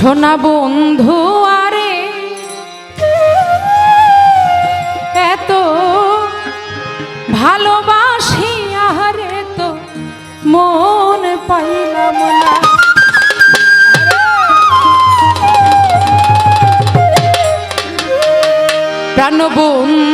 সোনা বন্ধু আরে এত ভালোবাসি আহারে তো মন পাইলাম না। প্রাণ বন্ধু